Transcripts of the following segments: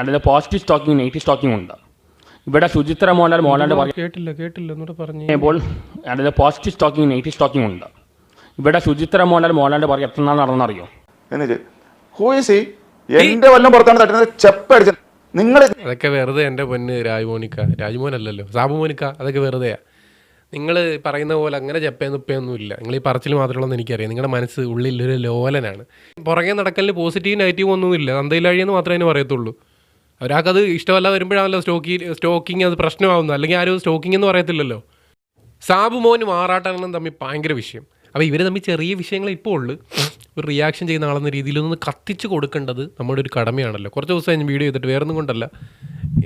അതായത് positive stocking negative stocking ഉണ്ട്. ഇവിടെ ശുചിത്ര മോഹൻലാൽ മോഹൻലാലിന്റെ കേട്ടില്ല കേട്ടില്ല. എന്നോട് പറഞ്ഞു ഇപ്പോൾ അതായത് പോസിറ്റീവ് സ്റ്റോക്കിംഗ് നെഗറ്റീവ് സ്റ്റോക്കിംഗ് ഉണ്ട്. ഇവിടെ ശുചിത്ര മോഹൻലാൽ മോഹൻലാലിന്റെ പുറകെ എത്ര നാൾ നടന്നറിയോ ഹൂയിസി എന്റെ വല്ലം പുറത്താണ് തട്ടുന്നത്. ചെപ്പടിച്ച നിങ്ങൾ അതൊക്കെ വെറുതെ എന്റെ പൊന്ന് രാജ്മോനിക്ക. രാജ്മോനല്ലല്ലോ. സാബുമോനിക്ക അതൊക്കെ വെറുതെയാ. നിങ്ങൾ പറയുന്ന പോലെ അങ്ങനെ ചെപ്പേന്നുപ്പയൊന്നും ഇല്ല. നിങ്ങൾ ഈ പറച്ചിൽ മാത്രമുള്ളതെന്ന് എനിക്കറിയാം. നിങ്ങളുടെ മനസ്സ് ഉള്ളിൽ ഒരു ലോലനാണ്. പുറകെ നടക്കലിന് പോസിറ്റീവ് നെഗറ്റീവ് ഒന്നുമില്ല. തന്തയിലാഴിയെന്ന് മാത്രമേ അതിന് പറയത്തുള്ളൂ. ഒരാൾക്കത് ഇഷ്ടമല്ല വരുമ്പോഴാണല്ലോ സ്റ്റോക്കി സ്റ്റോക്കിങ് അത് പ്രശ്നമാവുന്നത്. അല്ലെങ്കിൽ ആരും സ്റ്റോക്കിംഗ് എന്ന് പറയത്തില്ലല്ലോ. സാബു മോനും ആറാട്ടനും തമ്മിൽ ഭയങ്കര വിഷയം. അപ്പോൾ ഇവർ തമ്മിൽ ചെറിയ വിഷയങ്ങൾ ഇപ്പോൾ ഉള്ളു. ഒരു റിയാക്ഷൻ ചെയ്യുന്ന ആളെന്ന രീതിയിലൊന്ന് കത്തിച്ച് കൊടുക്കേണ്ടത് നമ്മുടെ ഒരു കടമയാണല്ലോ. കുറച്ച് ദിവസം ഞാൻ വീഡിയോ ചെയ്തിട്ട് വേറൊന്നും കൊണ്ടല്ല.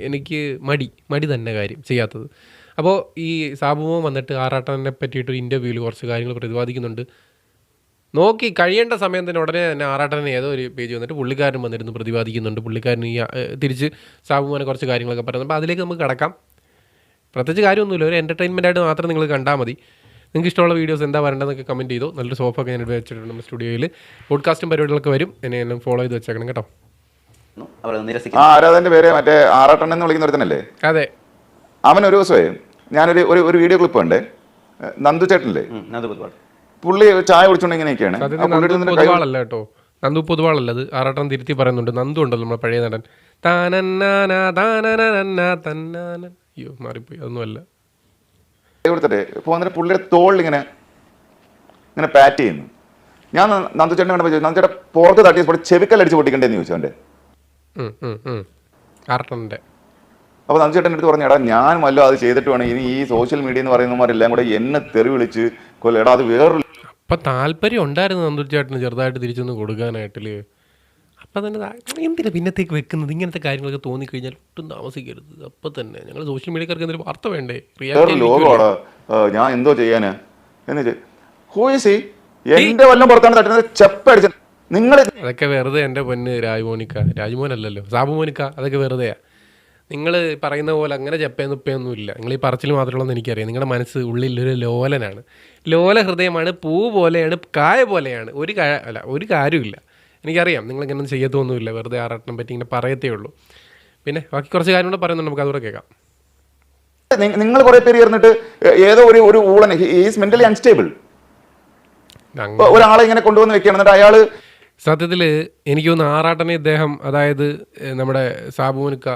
എനിക്ക് മടി. മടി തന്നെ കാര്യം ചെയ്യാത്തത്. അപ്പോൾ ഈ സാബു മോൻ വന്നിട്ട് ആറാട്ടനെ പറ്റിയിട്ട് ഒരു ഇന്റർവ്യൂവിൽ കുറച്ച് കാര്യങ്ങൾ പ്രതിപാദിക്കുന്നുണ്ട്. നോക്കി കഴിയേണ്ട സമയം തന്നെ ഉടനെ തന്നെ ആറാട്ടനെ ഏതോ ഒരു പേജ് വന്നിട്ട് പുള്ളിക്കാരൻ വന്നിരുന്നു പ്രതിപാദിക്കുന്നുണ്ട് പുള്ളിക്കാരൻ ഈ തിരിച്ച് സാബുമാനെ കുറച്ച് കാര്യങ്ങളൊക്കെ പറയുന്നത് അപ്പോൾ അതിലേക്ക് നമുക്ക് കിടക്കാം. പ്രത്യേകിച്ച് കാര്യമൊന്നുമില്ല. ഒരു എന്റർടൈൻമെന്റ് ആയിട്ട് മാത്രം നിങ്ങൾ കണ്ടാൽ മതി. നിങ്ങൾക്ക് ഇഷ്ടമുള്ള വീഡിയോസ് എന്താ വരേണ്ടതെന്നൊക്കെ കമന്റ് ചെയ്തു. നല്ലൊരു സോഫ ഒക്കെ ഞാൻ വെച്ചിട്ടുണ്ട് നമ്മുടെ സ്റ്റുഡിയോയിൽ പോഡ്കാസ്റ്റും പരിപാടികളൊക്കെ വരും. എന്നെ എല്ലാം ഫോളോ ചെയ്ത് വെച്ചേക്കണം കേട്ടോ. ആരാധന്റെ പേര്? മറ്റേ ആറാട്ടൻ എന്ന് വിളിക്കുന്ന ഒരുത്തനല്ലേ? അതെ. അവൻ ഒരു ദിവസമേ ഞാനൊരു ഒരു ഒരു വീഡിയോ ക്ലിപ്പ് ഉണ്ട് നന്ദു ചേട്ടൻ അല്ലേ അത് പൊതുവാണ് പുള്ളി ചായ കുടിച്ചോണ്ടിങ്ങനെയൊക്കെയാണ് പൊതുവാളല്ല കേട്ടോ. നന്ദു പൊതുവാളല്ല അത് ആറാട്ടം തിരുത്തി പറയുന്നുണ്ട്. നന്ദു ഉണ്ടല്ലോ നമ്മുടെ പഴയ നടൻ. താനന്നാന തന്നാന. അയ്യോ മാറിപ്പോയി. അതൊന്നും അല്ല കൈ കൊടുത്തിട്ട് ഇപ്പോൾ വന്നിട്ട് പുള്ളിയുടെ തോളിൽ ഇങ്ങനെ ഇങ്ങനെ പാറ്റ് ചെയ്യുന്നു. ഞാൻ നന്ദു ചേട്ടൻ കണ്ടപ്പോൾ ചോദിച്ചു, നന്ദു ചേട്ടൻ പുറത്ത് ചെവിക്കല്ല അടിച്ച് പൊട്ടിക്കണ്ടേന്ന് ചോദിച്ചു അവന്റെ. അപ്പോൾ നന്ദു ചേട്ടൻ അടുത്ത് പറഞ്ഞു എടാ ഞാൻ വല്ലോ അത് ചെയ്തിട്ട് വേണം. ഇനി ഈ സോഷ്യൽ മീഡിയ എന്ന് പറയുന്നവരെല്ലാം കൂടെ എന്നെ തെറി വിളിച്ച് കൊല്ലം. എടാ അത് വേറൊരു അപ്പൊ താല്പര്യം ഉണ്ടായിരുന്നു നന്ദു ചേട്ടന് ചെറുതായിട്ട് തിരിച്ചൊന്ന് കൊടുക്കാനായിട്ടിൽ. അപ്പൊ തന്നെ എന്തിനാ പിന്നത്തേക്ക് വെക്കുന്നത്? ഇങ്ങനത്തെ കാര്യങ്ങളൊക്കെ തോന്നിക്കഴിഞ്ഞാൽ ഒട്ടും താമസിക്കരുത്. അപ്പൊ തന്നെ ഞങ്ങൾ സോഷ്യൽ മീഡിയക്കാർക്ക് എന്തെങ്കിലും വാർത്ത വേണ്ടേ? ലോകമാണ് ഞാൻ എന്തോ ചെയ്യാന്? എന്ന് ഹൂയിസി എന്റെ വല്ലം പുറത്താണ് തട്ടുന്നത്. ചെപ്പടിച്ച നിങ്ങൾ അതൊക്കെ വെറുതെ എന്റെ പൊന്ന് രാജ്മോനിക്ക. രാജ്മോനല്ലല്ലോ. സാബുമോനിക്ക അതൊക്കെ വെറുതെയാ. നിങ്ങൾ പറയുന്ന പോലെ അങ്ങനെ ചെപ്പേന്നുപ്പയൊന്നും ഇല്ല. നിങ്ങൾ ഈ പറച്ചിൽ മാത്രമുള്ളതെന്ന് എനിക്കറിയാം. നിങ്ങളുടെ മനസ്സ് ഉള്ളിൽ ഒരു ലോലനാണ്. ലോല ഹൃദയമാണ് പൂ പോലെയാണ് കായ പോലെയാണ്. ഒരു കാ അല്ല ഒരു കാര്യമില്ല എനിക്കറിയാം നിങ്ങൾ ഇങ്ങനെ ചെയ്യത്തൊന്നുമില്ല. വെറുതെ ആറാട്ടിനെ പറ്റി ഇങ്ങനെ പറയത്തേ ഉള്ളൂ. പിന്നെ ബാക്കി കുറച്ച് കാര്യം കൂടെ പറയുന്നുണ്ട്. നമുക്ക് അതുകൂടെ കേൾക്കാം. നിങ്ങൾ കുറെ പേര് ചേർന്നിട്ട് ഏതോ ഒരു ഒരു ഊളനെ ഈസ് മെന്റലി അൺസ്റ്റേബിൾ ഒരാളെ ഇങ്ങനെ കൊണ്ടുവന്ന് വെക്കുകയാണ്. എന്നിട്ട് അയാൾ സത്യത്തിൽ എനിക്ക് തോന്നുന്നു ആറാട്ടനെ ഇദ്ദേഹം അതായത് നമ്മുടെ സാബുവിനുക്ക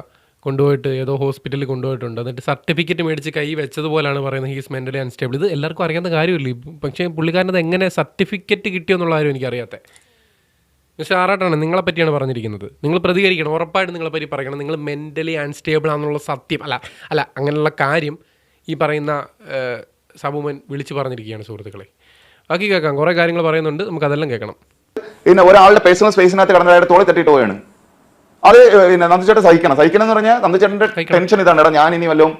കൊണ്ടുപോയിട്ട് ഏതോ ഹോസ്പിറ്റലിൽ കൊണ്ടുപോയിട്ടുണ്ട്. എന്നിട്ട് സർട്ടിഫിക്കറ്റ് മേടിച്ച് കൈ വെച്ചതുപോലാണ് പറയുന്നത് ഹീസ് മെന്റലി അൺസ്റ്റേബിൾ ഇത് എല്ലാവർക്കും അറിയാവുന്ന കാര്യമില്ല? പക്ഷേ പുള്ളിക്കാരനത് എങ്ങനെ സർട്ടിഫിക്കറ്റ് കിട്ടിയെന്നുള്ള കാര്യം എനിക്കറിയാത്ത. പക്ഷേ ആറാട്ടാണ് നിങ്ങളെ പറ്റിയാണ് പറഞ്ഞിരിക്കുന്നത്. നിങ്ങൾ പ്രതികരിക്കണം. ഉറപ്പായിട്ട് നിങ്ങളെ പറ്റി പറയണം. നിങ്ങൾ മെന്റലി അൺസ്റ്റേബിൾ ആണെന്നുള്ള സത്യം. അല്ല അല്ല അങ്ങനെയുള്ള കാര്യം ഈ പറയുന്ന സബുമൻ വിളിച്ചു പറഞ്ഞിരിക്കുകയാണ് സുഹൃത്തുക്കളെ. ബാക്കി കേൾക്കാം. കുറേ കാര്യങ്ങൾ പറയുന്നുണ്ട്. നമുക്കതെല്ലാം കേൾക്കണം. പിന്നെ ഒരാളുടെ പേഴ്സണൽ സ്പേസിനകത്ത് കടന്നതായിട്ട് തോളി തട്ടിയിട്ട് പോവുകയാണ്. അത് പിന്നെ നന്ദിച്ചേട്ടൻ സഹിക്കണം. സഹിക്കണം എന്ന് പറഞ്ഞാൽ നന്ദിച്ചേട്ടന്റെ ടെൻഷൻ ഇതാണ്. എടാ ഞാൻ ഇനി വല്ലതും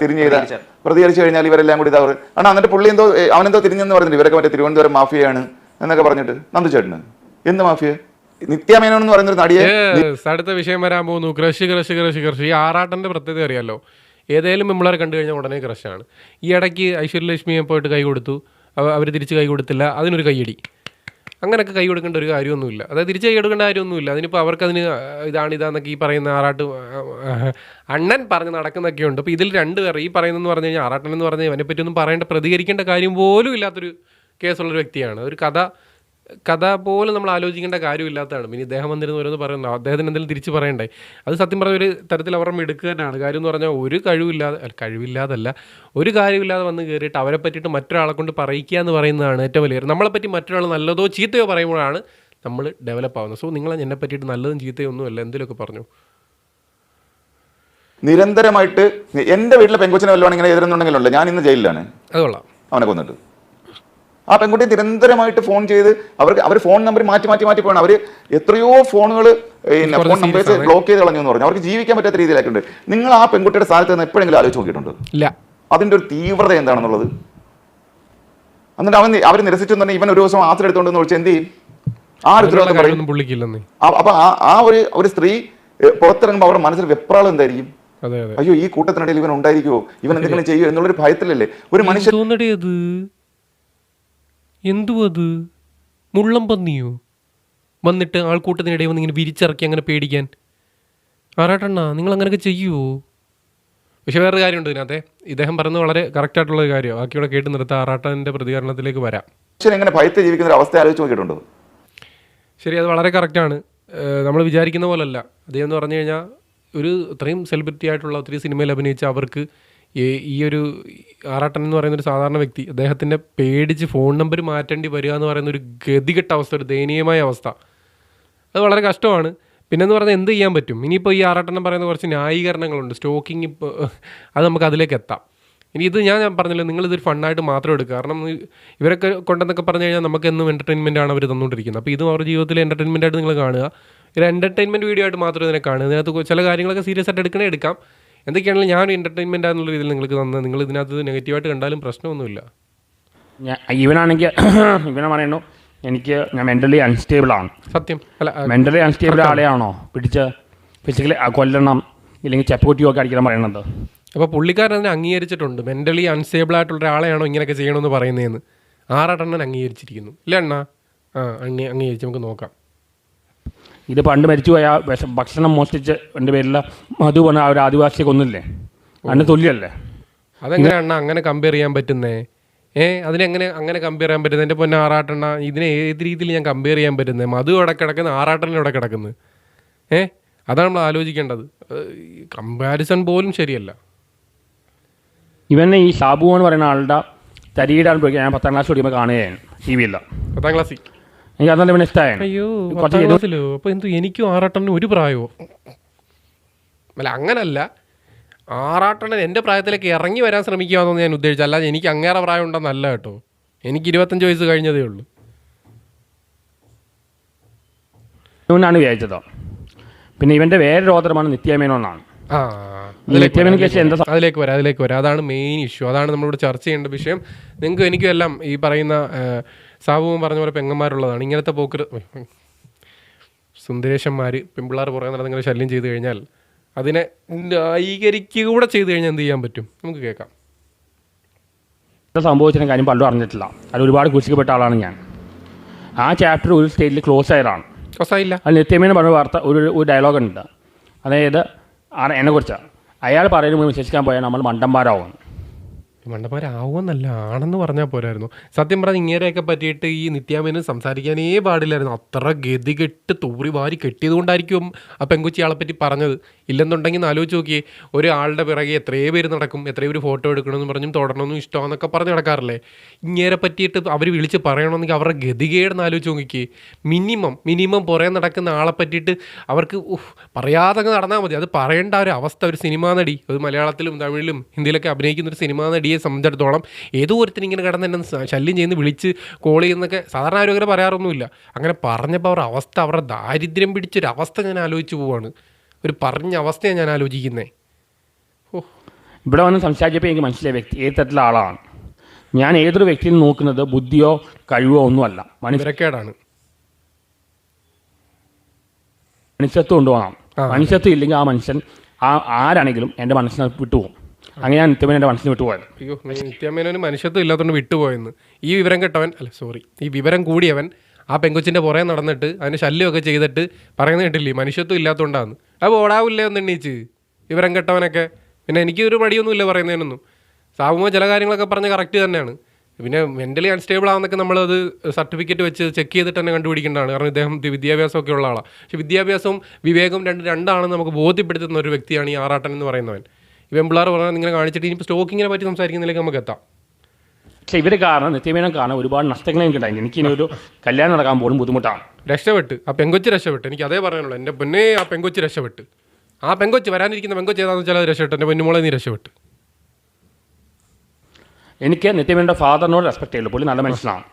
തിരിഞ്ഞു തിരിഞ്ഞ് ചെയ്ത പ്രതികരിച്ചു കഴിഞ്ഞാൽ ഇവരെല്ലാം കൂടി ഇതാവർ ആണ് എന്നിട്ട് പുള്ളി എന്തോ അവനെന്തോ തിരിഞ്ഞെന്ന് പറഞ്ഞിട്ട് ഇവരൊക്കെ മറ്റേ തിരുവനന്തപുരം മാഫിയാണ് എന്നൊക്കെ പറഞ്ഞിട്ട്. നന്ദിച്ചേട്ടന് എന്ത് മാഫിയ? നിത്യാമേനോൻ എന്ന് പറയുന്ന ഒരു നടിയെ അടുത്ത വിഷയം വരാൻ പോകുന്നു. കൃഷി കൃഷി കൃഷി കൃഷി ഈ ആറാട്ടന്റെ പ്രത്യേകത അറിയാലോ? ഏതേലും പിള്ളേരെ കണ്ടു കഴിഞ്ഞാൽ ഉടനെ ക്രഷാണ്. ഈ ഇടയ്ക്ക് ഐശ്വര്യലക്ഷ്മിയെ പോയിട്ട് കൈ കൊടുത്തു. അവർ തിരിച്ച് കൈ കൊടുത്തില്ല. അതിനൊരു കൈയടി അങ്ങനെയൊക്കെ കൈ കൊടുക്കേണ്ട ഒരു കാര്യമൊന്നുമില്ല. അതായത് തിരിച്ച് കൈ കൊടുക്കേണ്ട കാര്യമൊന്നുമില്ല. അതിനിപ്പോൾ അവർക്ക് അതിന് ഇതാണ് ഇതാന്നൊക്കെ ഈ പറയുന്ന ആറാട്ട് അണ്ണൻ പറഞ്ഞ് നടക്കുന്നൊക്കെ ഉണ്ട് അപ്പോൾ ഇതിൽ രണ്ട് പേർ ഈ പറയുന്നതെന്ന് പറഞ്ഞു കഴിഞ്ഞാൽ ആറാട്ടൻ എന്ന് പറഞ്ഞാൽ അവനെ പറ്റി ഒന്നും പറയേണ്ട പ്രതികരിക്കേണ്ട കാര്യം പോലും ഇല്ലാത്തൊരു കേസുള്ളൊരു വ്യക്തിയാണ്. ഒരു കഥ കഥ പോലും നമ്മൾ ആലോചിക്കേണ്ട കാര്യമില്ലാത്തതാണ്. പിന്നെ ഇദ്ദേഹം വന്നിരുന്ന് ഓരോന്ന് പറയുന്നത് അദ്ദേഹത്തിന് എന്തെങ്കിലും തിരിച്ച് പറയണ്ടേ? അത് സത്യം പറഞ്ഞ ഒരു തരത്തിൽ അവർ എടുക്കുക തന്നെയാണ്. കാര്യം എന്ന് പറഞ്ഞാൽ ഒരു കഴിവില്ലാതെ കഴിവില്ലാതല്ല ഒരു കാര്യമില്ലാതെ വന്ന് കയറിയിട്ട് അവരെ പറ്റിയിട്ട് മറ്റൊരാളെ കൊണ്ട് പറയിക്കുക എന്ന് പറയുന്നതാണ് ഏറ്റവും വലിയ. നമ്മളെ പറ്റി മറ്റൊരാൾ നല്ലതോ ചീത്തയോ പറയുമ്പോഴാണ് നമ്മൾ ഡെവലപ്പ് ആവുന്നത്. സോ നിങ്ങൾ എന്നെ പറ്റിയിട്ട് നല്ലതും ചീത്തയോ ഒന്നും അല്ല എന്തെങ്കിലുമൊക്കെ പറഞ്ഞു? നിരന്തരമായിട്ട് എന്റെ വീട്ടിലെ പെങ്കൊച്ചിനെ വല്ലതും ഇങ്ങനെ എതിരുന്നുണ്ടെങ്കിലുണ്ട് ഞാൻ ഇന്ന് ജയിലിലാണ്. അത് കൊള്ളാം. അവനെ കൊന്നിട്ട്. ആ പെൺകുട്ടി നിരന്തരമായിട്ട് ഫോൺ ചെയ്ത് അവർക്ക് അവർ ഫോൺ നമ്പർ മാറ്റി മാറ്റി മാറ്റി പോകണം അവർ എത്രയോ ഫോണുകൾ ഫോൺ നമ്പേഴ്സ്. ബ്ലോക്ക് ചെയ്ത് കളഞ്ഞു എന്ന് പറഞ്ഞു. അവർക്ക് ജീവിക്കാൻ പറ്റാത്ത രീതിയിലായിട്ടുണ്ട്. നിങ്ങൾ ആ പെൺകുട്ടിയുടെ സ്ഥാനത്ത് നിന്ന് എപ്പോഴെങ്കിലും ആലോചിച്ച് നോക്കിയിട്ടുണ്ടോ? ഇല്ല. അതിന്റെ ഒരു തീവ്രത എന്താണെന്നുള്ളത്? എന്നിട്ട് അവൻ അവർ നിരസിച്ചു തന്നെ ഇവൻ ഒരു ദിവസം ആത്ര എടുത്തോണ്ടെന്ന് ചോദിച്ചാൽ എന്ത് ചെയ്യും? ആ ഉത്തരവാദിത്വം അപ്പൊ ആ ഒരു ഒരു സ്ത്രീ പുറത്തിറങ്ങുമ്പോൾ അവരുടെ മനസ്സിൽ വെപ്രാളം എന്തായിരിക്കും? അയ്യോ ഈ കൂട്ടത്തിനിടയിൽ ഇവൻ ഉണ്ടായിരിക്കുമോ ഇവൻ എന്തെങ്കിലും ചെയ്യുമോ എന്നുള്ളൊരു ഭയത്തിലല്ലേ? ഒരു മനുഷ്യൻ തോന്നടേ അത് എന്തു അത് മുള്ളം പന്നിയോ? വന്നിട്ട് ആൾക്കൂട്ടത്തിനിടയിൽ വന്ന് ഇങ്ങനെ വിരിച്ചിറക്കി അങ്ങനെ പേടിക്കാൻ. ആറാട്ടെണ്ണ നിങ്ങൾ അങ്ങനെയൊക്കെ ചെയ്യുമോ പക്ഷെ വേറൊരു കാര്യമുണ്ട് ഇതിനകത്തെ. ഇദ്ദേഹം പറയുന്നത് വളരെ കറക്റ്റായിട്ടുള്ള ഒരു കാര്യമാണ്. ബാക്കിയുള്ള കേട്ട് നിർത്താൻ ആറാട്ടന്റെ പ്രതികരണത്തിലേക്ക് വരാം. എങ്ങനെ ഭയത്തെ ജീവിക്കുന്ന ഒരു അവസ്ഥ ആലോചിച്ച് നോക്കിയിട്ടുണ്ടോ? ശരി അത് വളരെ കറക്റ്റാണ് നമ്മൾ വിചാരിക്കുന്ന പോലല്ല. അദ്ദേഹം എന്ന് പറഞ്ഞു കഴിഞ്ഞാൽ ഒരു ഇത്രയും സെലിബ്രിറ്റി ആയിട്ടുള്ള ഒത്തിരി സിനിമയിൽ അഭിനയിച്ച അവർക്ക് ഈ- ഒരു ആറാട്ടൻ എന്ന് പറയുന്ന ഒരു സാധാരണ വ്യക്തി അദ്ദേഹത്തിന്റെ പേടിച്ച് ഫോൺ നമ്പർ മാറ്റേണ്ടി വരിക എന്ന് പറയുന്ന ഒരു ഗതികെട്ട അവസ്ഥ ഒരു ദയനീയമായ അവസ്ഥ. അത് വളരെ കഷ്ടമാണ്. പിന്നെന്ന് പറഞ്ഞാൽ എന്ത് ചെയ്യാൻ പറ്റും? ഇനിയിപ്പോൾ ഈ ആറാട്ടെണ്ണം പറയുന്ന കുറച്ച് ന്യായീകരണങ്ങളുണ്ട്. സ്റ്റോക്കിംഗ് ഇപ്പോൾ അത് നമുക്ക് അതിലേക്ക് എത്താം. ഇനി ഇത് ഞാൻ ഞാൻ പറഞ്ഞില്ല നിങ്ങളിതൊരു ഫണ്ണായിട്ട് മാത്രം എടുക്കുക. കാരണം ഇവരൊക്കെ കൊണ്ടെന്നൊക്കെ പറഞ്ഞു കഴിഞ്ഞാൽ നമുക്ക് എന്നും എന്റർടൈൻമെന്റ് ആണ് അവർ തന്നുകൊണ്ടിരിക്കുന്നത് അപ്പോൾ ഇതും അവരുടെ ജീവിതത്തിൽ എന്റർടൈൻമെന്റ് ആയിട്ട് നിങ്ങൾ കാണുക. ഒരു എന്റർടൈൻമെന്റ് വീഡിയോ ആയിട്ട് മാത്രം ഇതിനെ കാണുക. ഇതിനകത്ത് ചില കാര്യങ്ങളൊക്കെ സീരിയസ് ആയിട്ട് എടുക്കണേ എടുക്കാം. എന്തൊക്കെയാണെങ്കിലും ഞാൻ എന്റർടൈൻമെന്റ് ആണെന്നുള്ള രീതിയിൽ നിങ്ങൾക്ക് തന്നത് നിങ്ങൾ ഇതിനകത്ത് നെഗറ്റീവായിട്ട് കണ്ടാലും പ്രശ്നമൊന്നുമില്ല. ഞാൻ ഇവനാണെങ്കിൽ ഇവനെ പറയുന്നു എനിക്ക് ഞാൻ മെന്റലി അൺസ്റ്റേബിൾ ആണ്. സത്യം. അല്ല മെന്റലി അൺസ്റ്റേബിൾ ആളെയാണോ? പിടിച്ച് ഫിസിക്കലി കൊല്ലണം ഇല്ലെങ്കിൽ ചെപ്പൂട്ടിയൊക്കെ അടിക്കണം പറയണത്. അപ്പോൾ പുള്ളിക്കാരൻ അതിനെ അംഗീകരിച്ചിട്ടുണ്ട്. മെന്റലി അൺസ്റ്റേബിൾ ആയിട്ടുള്ള ഒരാളെയാണോ ഇങ്ങനെയൊക്കെ ചെയ്യണമെന്ന് പറയുന്നതെന്ന് ആറാട്ടെണ്ണൻ അംഗീകരിച്ചിരിക്കുന്നു. ഇല്ല അണ്ണാ. ആ അംഗീ അംഗീകരിച്ച് നമുക്ക് നോക്കാം. ഇത് പണ്ട് മരിച്ചുപോയ ഭക്ഷണം മോഷ്ടിച്ച് എന്റെ പേരിൽ മധു പറഞ്ഞ ആ ഒരു ആദിവാസിയെ കൊന്നില്ലേ? അതിന് തുല്യല്ലേ അതെങ്ങനെ അണ്ണ അങ്ങനെ കമ്പയർ ചെയ്യാൻ പറ്റുന്നേ? ഏ അതിനെങ്ങനെ അങ്ങനെ കമ്പയർ ചെയ്യാൻ പറ്റുന്നത് എന്റെ പൊന്നെ ആറാട്ടെണ്ണ ഇതിനെ ഏത് രീതിയിൽ ഞാൻ കമ്പയർ ചെയ്യാൻ പറ്റുന്നത് മധു ഇവിടെ കിടക്കുന്നത് ആറാട്ടെണ്ണ ഇവിടെ കിടക്കുന്നത് ഏ അതാണ് നമ്മൾ ആലോചിക്കേണ്ടത്. കമ്പാരിസൺ പോലും ശരിയല്ല. ഇവനെ ഈ ഷാബു എന്ന് പറയുന്ന ആളുടെ തരിയിടാൻ പോയി. ഞാൻ പത്താം ക്ലാസ് പഠിക്കുമ്പോൾ കാണുകയാണ്. ടി വിയില്ല പത്താം ക്ലാസ്സിൽ എനിക്ക് അതല്ല പിന്നെ ഇഷ്ടമായിരുന്നു അയ്യോ കുറച്ച് പത്താം ക്ലാസ്സിലോ. അപ്പോൾ എന്തു എനിക്കും ആറാട്ടെണ്ണന് ഒരു പ്രായമോ അല്ല അങ്ങനല്ല. ആറാട്ടണ്ണൻ എന്റെ പ്രായത്തിലേക്ക് ഇറങ്ങി വരാൻ ശ്രമിക്കുകയാണെന്ന് ഞാൻ ഉദ്ദേശിച്ചു അല്ലാതെ എനിക്ക് അങ്ങേറെ പ്രായം ഉണ്ടെന്നല്ല കേട്ടോ. എനിക്ക് ഇരുപത്തഞ്ച് വയസ്സ് കഴിഞ്ഞതേ ഉള്ളൂ. ാണ് വിചാരിച്ചതോ. പിന്നെ ഇവന്റെ വേറെ ഓദരമാണ് നിത്യമേനോന്നാണ് അതിലേക്ക് വരാം അതിലേക്ക് വരാം. അതാണ് മെയിൻ ഇഷ്യൂ അതാണ് നമ്മളിവിടെ ചർച്ച ചെയ്യേണ്ട വിഷയം. നിങ്ങൾക്ക് എനിക്കും എല്ലാം ഈ പറയുന്ന സാബുവും പറഞ്ഞ പോലെ പെങ്ങന്മാരുള്ളതാണ്. ഇങ്ങനത്തെ പോക്കർ സുന്ദരേശന്മാർ പെമ്പിള്ളാർ പുറകെ നടന്ന് ഇങ്ങനെ ശല്യം ചെയ്തു കഴിഞ്ഞാൽ അതിനെ ന്യായീകരിക്കുക കൂടെ ചെയ്തു കഴിഞ്ഞാൽ എന്ത് ചെയ്യാൻ പറ്റും? നമുക്ക് കേൾക്കാം. എന്താ സംഭവിച്ചിട്ടും കാര്യം പലരും അറിഞ്ഞിട്ടില്ല. അത് ഒരുപാട് കുശിക്കപ്പെട്ട ആളാണ് ഞാൻ. ആ ചാപ്റ്റർ ഒരു സ്റ്റേജിൽ ക്ലോസ് ആയതാണ്. ക്ലോസ് ആയില്ല. അത് നിത്യമേന പറഞ്ഞ വാർത്ത ഒരു ഒരു ഡയലോഗ് ഉണ്ട്. അതായത് ആ- എന്നെക്കുറിച്ചാണ് അയാൾ പറയുമ്പോൾ വിശ്വസിക്കാൻ പോയാൽ നമ്മൾ മണ്ടന്മാരാവും. മണ്ടന്മാരാവുമെന്നല്ല ആണെന്ന് പറഞ്ഞാൽ പോരായിരുന്നു. സത്യം പറഞ്ഞ ഇങ്ങനെയൊക്കെ പറ്റിയിട്ട് ഈ നിത്യാമേന് സംസാരിക്കാനേ പാടില്ലായിരുന്നു. അത്ര ഗതി കെട്ട് തൂറി വാരി കെട്ടിയത് കൊണ്ടായിരിക്കും ആ പെങ്കുച്ചി ആളെ പറ്റി പറഞ്ഞത്. ഇല്ലെന്നുണ്ടെങ്കിൽ ആലോചിച്ച് നോക്കിയേ ഒരാളുടെ പിറകെ എത്രയോ പേര് നടക്കും എത്രയോ പേര് ഫോട്ടോ എടുക്കണമെന്ന് പറഞ്ഞും തുടരണമെന്നും ഇഷ്ടമാണെന്നൊക്കെ പറഞ്ഞ് നടക്കാറില്ലേ? ഇങ്ങനെ പറ്റിയിട്ട് അവർ വിളിച്ച് പറയണമെന്നെങ്കിൽ അവരുടെ ഗതികേടെന്ന് ആലോചിച്ച് നോക്കിക്കേ. മിനിമം മിനിമം പുറകെ നടക്കുന്ന ആളെ പറ്റിയിട്ട് അവർക്ക് പറയാതെ നടന്നാൽ മതി. അത് പറയേണ്ട ഒരു അവസ്ഥ ഒരു സിനിമാ നടി അത് മലയാളത്തിലും തമിഴിലും ഹിന്ദിയിലൊക്കെ അഭിനയിക്കുന്ന ഒരു സിനിമാ നടിയെ സംബന്ധിച്ചിടത്തോളം ഏതോ ഒരുത്തിന് ഇങ്ങനെ കിടന്ന് എന്നെ ശല്യം ചെയ്യുന്ന വിളിച്ച് കോൾ ചെയ്യുന്നൊക്കെ സാധാരണ ആരും അങ്ങനെ പറയാറൊന്നുമില്ല. അങ്ങനെ പറഞ്ഞപ്പോൾ അവരുടെ അവസ്ഥ അവരുടെ ദാരിദ്ര്യം പിടിച്ചൊരവസ്ഥ ഞാൻ ആലോചിച്ച് പോവാണ്. ഒരു പറഞ്ഞ അവസ്ഥയാണ് ഞാൻ ആലോചിക്കുന്നത് ഓ ഇവിടെ വന്ന് സംസാരിച്ചപ്പോൾ എനിക്ക് മനസ്സിലായ വ്യക്തി ഏത് തരത്തിലുള്ള ആളാണ്. ഞാൻ ഏതൊരു വ്യക്തിയിൽ നോക്കുന്നത് ബുദ്ധിയോ കഴിവോ ഒന്നുമല്ല. മനുഷ്യക്കേടാണ് മനുഷ്യത്വം കൊണ്ടുപോകണം. മനുഷ്യത്വം ഇല്ലെങ്കിൽ ആ മനുഷ്യൻ ആ ആരാണെങ്കിലും എന്റെ മനസ്സിനെ വിട്ടുപോകും. അങ്ങനെ ഞാൻ നിത്യമേന എന്റെ മനസ്സിൽ വിട്ടുപോയത് അയ്യോ നിത്യാമേനോന് മനുഷ്യത്വം ഇല്ലാത്തതുകൊണ്ട് വിട്ടുപോയെന്ന് ഈ വിവരം കേട്ടവൻ അല്ല സോറി ഈ വിവരം കൂടിയവൻ ആ പെങ്കൊച്ചിന്റെ പുറകെ നടന്നിട്ട് അതിന് ശല്യമൊക്കെ ചെയ്തിട്ട് പറയുന്നത് കേട്ടില്ലേ? മനുഷ്യത്വം ഇല്ലാത്തതുകൊണ്ടാന്ന് അത് ഓടാവില്ലേ ഒന്ന് എണ്ണീച്ച് വിവരം കെട്ടവനൊക്കെ. പിന്നെ എനിക്ക് ഒരു മടിയൊന്നുമില്ല പറയുന്നതിനൊന്നും. സാമൂഹ്യ ചില കാര്യങ്ങളൊക്കെ പറഞ്ഞ് കറക്റ്റ് തന്നെയാണ്. പിന്നെ മെന്റലി അൺസ്റ്റേബിൾ ആവുന്നൊക്കെ നമ്മളത് സർട്ടിഫിക്കറ്റ് വെച്ച് ചെക്ക് ചെയ്തിട്ട് തന്നെ കണ്ടുപിടിക്കേണ്ടതാണ്. കാരണം ഇദ്ദേഹം വിദ്യാഭ്യാസം വിദ്യാഭ്യാസമൊക്കെ ഉള്ള ആളാണ് പക്ഷേ വിദ്യാഭ്യാസവും വിവേകവും രണ്ട് രണ്ടാണെന്ന് നമുക്ക് ബോധ്യപ്പെടുത്തുന്ന ഒരു വ്യക്തിയാണ് ഈ ആറാട്ടൻ എന്ന് പറയുന്നവൻ. ഈ വെമ്പിളാർ പറഞ്ഞാൽ ഇങ്ങനെ കാണിച്ചിട്ട് ഇനിയിപ്പോൾ സ്റ്റോക്കിങ്ങിനെ പറ്റി സംസാരിക്കുന്നതിലേക്ക് നമുക്ക് എത്താം. പക്ഷേ ഇവർ കാരണം നിത്യമേനം കാരണം ഒരുപാട് നഷ്ടങ്ങൾ എനിക്ക് ഇനി ഒരു കല്യാണം നടക്കാൻ പോലും ബുദ്ധിമുട്ടാണ്. രക്ഷപ്പെട്ട് ആ പെങ്കൊച്ച് രക്ഷപ്പെട്ട് എനിക്ക് അതേ പറയാനുള്ളൂ. എന്റെ പൊന്നെ ആ പെങ്കൊച്ച് രക്ഷപ്പെട്ട് ആ പെങ്കൊച്ച് വരാനിരിക്കുന്ന പെങ്കൊച്ച് ഏതാണെന്ന് വെച്ചാൽ അത് രക്ഷപ്പെട്ട് എന്റെ പൊന്നുമോളെ നീ രക്ഷപ്പെട്ട് എനിക്ക് നിത്യമേന്റെ ഫാദറിനോട് റെസ്പെക്ട് ചെയ്യുള്ളൂ. പുള്ളി നല്ല മനുഷ്യനാണ്.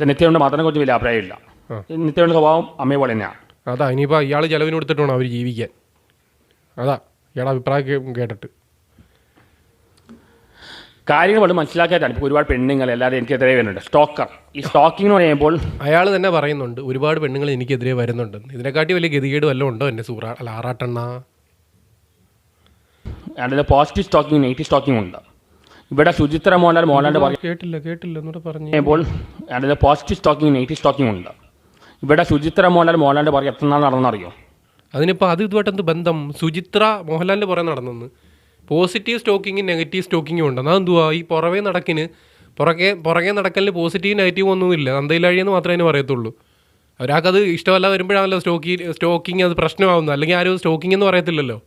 നിത്യമേന്റെ മാത്രം കുറച്ച് വലിയ അഭിപ്രായമില്ല. നിത്യമേന്റെ സ്വഭാവം അമ്മയെ പോലെ തന്നെയാണ് അതാ ഇനിയിപ്പോൾ ഇയാൾ ചിലവിന് കൊടുത്തിട്ടാണോ അവർ ജീവിക്കാൻ. അതാ. ഇയാളുടെ അഭിപ്രായം കേട്ടിട്ട്. കാര്യങ്ങൾ വളരെ മനസ്സിലാക്കാനാണ് ഇപ്പോൾ ഒരുപാട് പെണ്ണുങ്ങൾ എല്ലാവരും എനിക്കെതിരെ വരുന്നുണ്ട്. സ്റ്റോക്കർ ഈ സ്റ്റോക്കിംഗ് എന്ന് പറയുമ്പോൾ അയാൾ തന്നെ പറയുന്നുണ്ട് ഒരുപാട് പെണ്ണുങ്ങൾ എനിക്കെതിരെ വരുന്നുണ്ട്. ഇതിനെക്കാട്ടി വലിയ ഗതികേട് വല്ലതും ഉണ്ടോ എന്റെ സൂറ അല്ല ആറാട്ടെണ്ണ? അതിൽ പോസിറ്റീവ് സ്റ്റോക്കിംഗ് നെഗറ്റീവ് സ്റ്റോക്കിംഗ് ഉണ്ട്. ഇവിടെ സുചിത്ര മോഹൻലാൽ മോഹൻലാൽ പറഞ്ഞു കേട്ടില്ല കേട്ടില്ല എന്നോട് പറഞ്ഞു. ഇപ്പോൾ അതിൽ പോസിറ്റീവ് സ്റ്റോക്കിംഗ് നെഗറ്റീവ് സ്റ്റോക്കിംഗ് ഉണ്ട്. ഇവിടെ സുചിത്ര മോഹൻലാൽ മോഹൻലാൽ പറയും എത്ര നാൾ നടന്നറിയോ അതിനിപ്പോൾ അത് ഇതുമായിട്ട് എന്ത് ബന്ധം? സുചിത്ര മോഹൻലാലിന്റെ പുറകെ നടന്നെന്ന് പോസിറ്റീവ് സ്റ്റോക്കിങ്ങും നെഗറ്റീവ് സ്റ്റോക്കിങ്ങും ഉണ്ട് അതെന്തുവാ ഈ പുറവേ നടക്കിന് പുറകെ പുറകെ നടക്കലിന് പോസിറ്റീവ് നെഗറ്റീവ് ഒന്നുമില്ല അന്തയിലഴിയെന്ന് മാത്രമേ അതിന് പറയത്തുള്ളൂ. ഒരാൾക്കത് ഇഷ്ടമല്ല വരുമ്പോഴാണല്ലോ സ്റ്റോക്കി സ്റ്റോക്കിങ് അത് പ്രശ്നമാവുന്നത്. അല്ലെങ്കിൽ ആരും സ്റ്റോക്കിംഗ് എന്ന് പറയത്തില്ലല്ലോ.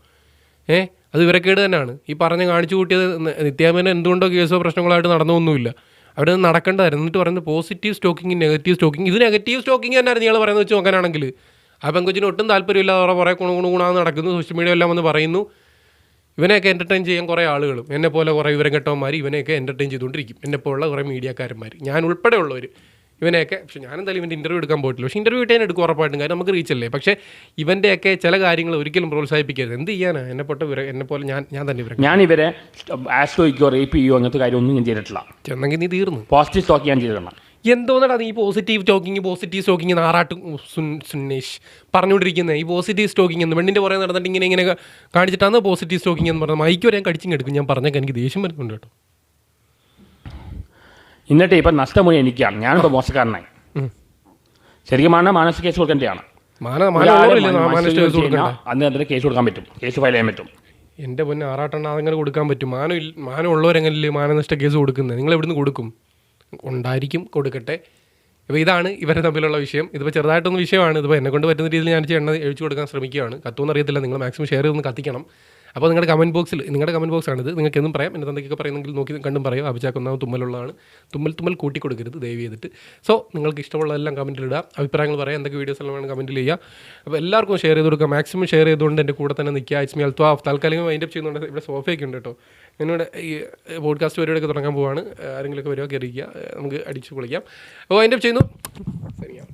ഏ? അത് ഇവരക്കേട് തന്നെയാണ്. ഈ പറഞ്ഞ് കാണിച്ചു കൂട്ടിയത് നിത്യാമേന എന്തുകൊണ്ടോ കേസോ പ്രശ്നങ്ങളായിട്ട് നടന്നൊന്നുമില്ല അവിടെ നടക്കേണ്ടതായിരുന്നു എന്നിട്ട് പറയുന്നത് പോസിറ്റീവ് സ്റ്റോക്കിങ് നെഗറ്റീവ് സ്റ്റോക്കിങ്. ഇത് നെഗറ്റീവ് സ്റ്റോക്കിങ് തന്നെയാണ് നിങ്ങൾ പറയുന്നത് വെച്ച് നോക്കാനാണെങ്കിൽ ആ പെങ്കൊച്ചിന് ഒട്ടും താല്പര്യമില്ല അവരുടെ കുറേ കുണു കുണു കുണാന്ന് നടക്കുന്നു. സോഷ്യൽ മീഡിയ എല്ലാം വന്ന് പറയുന്നു. ഇവനെയൊക്കെ എന്റർടൈൻ ചെയ്യാൻ കുറേ ആളുകളും എന്നെ പോലെ കുറേ വിവരം കെട്ടവന്മാർ ഇവനെയൊക്കെ എന്റർടൈൻ ചെയ്തുകൊണ്ടിരിക്കും. എന്നെ പോലുള്ള കുറേ മീഡിയക്കാരന്മാർ ഞാൻ ഉൾപ്പെടെ ഉള്ളവർ ഇവനെയൊക്കെ പക്ഷെ ഞാനെന്തായാലും ഇവന്റെ ഇന്റർവ്യൂ എടുക്കാൻ പോയിട്ടില്ല. പക്ഷേ ഇന്റർവ്യൂ കിട്ടാൻ എടുക്കും ഉറപ്പായിട്ടും. കാര്യം നമുക്ക് റീച്ചല്ലേ പക്ഷേ ഇവന്റെയൊക്കെ ചില കാര്യങ്ങൾ ഒരിക്കലും പ്രോത്സാഹിപ്പിക്കരുത്. എന്ത് ചെയ്യാനാണ് എന്നെ പൊട്ട വിവരം എന്നെ പോലെ ഞാൻ ഞാൻ തന്നെ ഇവരെ ഞാൻ ഇവരെ ആസ്ട്രോയ്ക്കോ റേപ്പ് ചെയ്യോ അങ്ങനത്തെ കാര്യമൊന്നും ഞാൻ ചെയ്തിട്ടില്ല. ചെന്നെങ്കിൽ നീ തീർന്നു. പോസിറ്റീവ് സ്റ്റോക്ക് ഞാൻ ചെയ്തിട്ടുണ്ട് എന്തോന്നാടാ നീ positive talking positive stalking Narattu Sunnesh പറഞ്ഞുകൊണ്ടിരിക്കുന്നത് ഈ പോസിറ്റീവ് സ്റ്റോക്കിങ് എന്ന് പെണ്ണിന്റെ പുറകെ നടന്നിട്ട് ഇങ്ങനെ ഇങ്ങനെ കാണിച്ചിട്ടാണ് പോസിറ്റീവ് സ്റ്റോക്കിങ് എന്ന് പറഞ്ഞത്. മൈക്ക് വരെ കടിച്ചിങ് എടുക്കും ഞാൻ പറഞ്ഞേക്കാം എനിക്ക് ദേഷ്യം വരുന്നുണ്ട് കേട്ടോ. എന്നിട്ട് ഇപ്പം നഷ്ടമൊഴി എനിക്കാണ്. ഞാനിപ്പോൾ മോശക്കാരനായി. ശരിക്കും പറഞ്ഞാൽ മാനസിക കേസ് കൊടുക്കേണ്ടതാണ് അന്ന് കേസ് കൊടുക്കാൻ പറ്റും. കേസ് ഫയൽ ചെയ്യാൻ പറ്റും. എന്റെ പൊന്നെ ആറാട്ടെണ്ണ അതങ്ങനെ കൊടുക്കാൻ പറ്റും. മാനം മാനം ഉള്ളവരെങ്ങനെ മാനനഷ്ട കേസ് കൊടുക്കുന്നത് നിങ്ങൾ എവിടുന്ന് കൊടുക്കും? ഉണ്ടായിരിക്കും കൊടുക്കട്ടെ. അപ്പോൾ ഇതാണ് ഇവരെ തമ്മിലുള്ള വിഷയം. ഇതിപ്പോൾ ചെറുതായിട്ടൊന്നും വിഷയമാണ്. ഇതിപ്പോൾ എന്നെ കൊണ്ട് പറ്റുന്ന രീതിയിൽ ഞാൻ എണ്ണ എഴുതി കൊടുക്കാൻ ശ്രമിക്കുകയാണ്. കത്തുമെന്ന് അറിയത്തില്ല. നിങ്ങൾ മാക്സിമം ഷെയർ ചെയ്തൊന്ന് കത്തിക്കണം. അപ്പോൾ നിങ്ങളുടെ കമന്റ് ബോക്സിൽ നിങ്ങളുടെ കമന്റ് ബോക്സ് ആണിത്. നിങ്ങൾക്ക് എന്നും പറയാം. എന്റെ തന്തയ്ക്കൊക്കെ പറയുന്നെങ്കിൽ നോക്കി കണ്ടും പറയാം അഭിചാക്കൊന്നാമത് തുമ്മലുള്ളതാണ്. തുമ്മൽ തുമ്മൽ കൂട്ടി കൊടുക്കരുത് ദയവ് ചെയ്തിട്ട്. സോ നിങ്ങൾക്ക് ഇഷ്ടമുള്ളതെല്ലാം കമന്റിൽ ഇടുക. അഭിപ്രായങ്ങൾ പറയാം. എന്തൊക്കെ വീഡിയോസ് എല്ലാം വേണം കമന്റിൽ ചെയ്യുക. അപ്പോൾ എല്ലാവർക്കും ഷെയർ ചെയ്ത് കൊടുക്കുക. മാക്സിമം ഷെയർ ചെയ്തുകൊണ്ട് എന്റെ കൂടെ തന്നെ നിൽക്കുക. ഇറ്റ്സ് മി അൽത്വാഫ് താൽക്കാലികം വൈൻഡപ്പ് ചെയ്യുന്നുണ്ട്. ഇവിടെ സോഫയൊക്കെ ഉണ്ട് കേട്ടോ. എന്നോട് ഈ പോഡ്കാസ്റ്റ് പരിപാടിയൊക്കെ തുടങ്ങാൻ പോവാണ്. ആരെങ്കിലുമൊക്കെ വരിക കയറിക്കുക നമുക്ക് അടിച്ച് പൊളിക്കാം. അപ്പോൾ വൈൻഡപ്പ് ചെയ്യുന്നു.